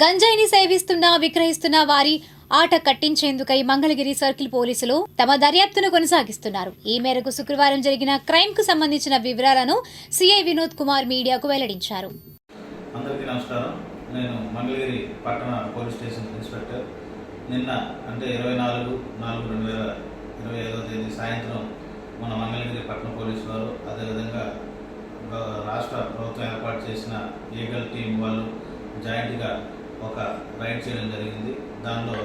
గంజాయిని సేవిస్తున్న విక్రయిస్తున్న వారి ఆట కట్టించేందుకై మంగళగిరి సర్కిల్ పోలీసులు తమ దర్యాప్తును కొనసాగిస్తున్నారు. ఈ మేరకు శుక్రవారం జరిగిన క్రైమ్కు సంబంధించిన వివరాలను సిఐ వినోద్ కుమార్ మీడియాకు వెల్లడించారు. అందరికీ నమస్కారం. నేను మంగళగిరి పట్టణ పోలీస్ స్టేషన్ ఇన్స్పెక్టర్. నిన్న అంటే ఇరవై నాలుగు నాలుగు రెండు వేల ఇరవై ఐదో తేదీ సాయంత్రం మన మంగళగిరి పట్టణ పోలీసు వారు అదేవిధంగా రాష్ట్ర ప్రభుత్వం ఏర్పాటు చేసిన లీగల్ టీం వాళ్ళు జాయింట్గా ఒక రైడ్ చేయడం జరిగింది. దానిలో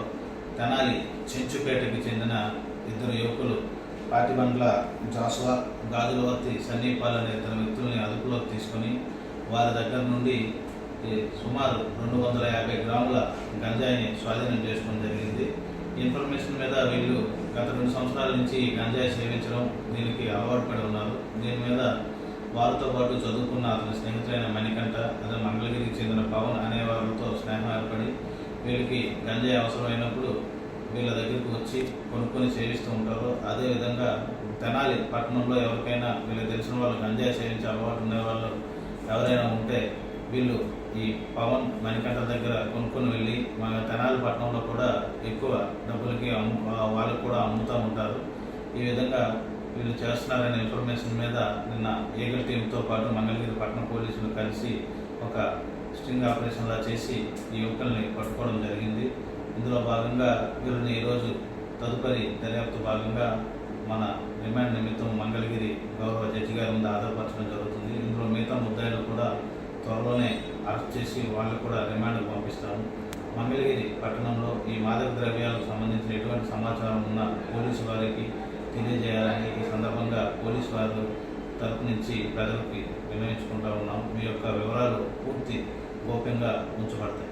తెనాలి చెంచుపేటకి చెందిన ఇద్దరు యువకులు పాటిబండ్ల జాసువా గాజులవర్తి సన్నీపాల్ అనే ఇద్దరు వ్యక్తుల్ని అదుపులోకి తీసుకొని వారి దగ్గర నుండి సుమారు రెండు వందల యాభై గ్రాముల గంజాయిని స్వాధీనం చేసుకోవడం జరిగింది. ఇన్ఫర్మేషన్ మీద వీళ్ళు గత రెండు సంవత్సరాల నుంచి ఈ గంజాయి సేవించడం దీనికి అలవాటు పడి ఉన్నారు. దీని మీద వారితో పాటు చదువుకున్న అతని స్నేహితులైన మణికంఠ అదే మంగళగిరి చెందిన పవన్ అనే వారితో స్నేహం ఏర్పడి వీళ్ళకి గంజాయి అవసరమైనప్పుడు వీళ్ళ దగ్గరికి వచ్చి కొనుక్కొని సేవిస్తూ ఉంటారు. అదేవిధంగా తెనాలి పట్టణంలో ఎవరికైనా వీళ్ళకి తెలిసిన వాళ్ళు గంజాయి సేవించే అలవాటు ఉండే వాళ్ళు ఎవరైనా ఉంటే వీళ్ళు ఈ పవన్ మణికంట దగ్గర కొనుక్కొని వెళ్ళి మన తెనాలి పట్టణంలో కూడా ఎక్కువ డబ్బులకి అమ్ము వాళ్ళకి కూడా అమ్ముతూ ఉంటారు. ఈ విధంగా వీళ్ళు చేస్తున్నారనే ఇన్ఫర్మేషన్ మీద నిన్న ఏగల్ టీంతో పాటు మంగళగిరి పట్టణ పోలీసులు కలిసి ఒక స్టింగ్ ఆపరేషన్లా చేసి ఈ యువకుల్ని పట్టుకోవడం జరిగింది. ఇందులో భాగంగా వీరిని ఈరోజు తదుపరి దర్యాప్తు భాగంగా మన రిమాండ్ నిమిత్తం మంగళగిరి గౌరవ జడ్జి గారి ముందు ఆధారపరచడం జరుగుతుంది. ఇందులో మిగతా ముద్దాయిలు కూడా త్వరలోనే అరెస్ట్ చేసి వాళ్ళు కూడా రిమాండ్కు పంపిస్తాము. మంగళగిరి పట్టణంలో ఈ మాదక ద్రవ్యాలకు సంబంధించిన ఎటువంటి సమాచారం ఉన్న పోలీసు వారికి తెలియజేయాలని ఈ సందర్భంగా పోలీసు వారు తరపు నుంచి ప్రజలకి విన్నవించుకుంటా ఉన్నాం. మీ యొక్క వివరాలు పూర్తి గోప్యంగా ఉంచబడతాయి.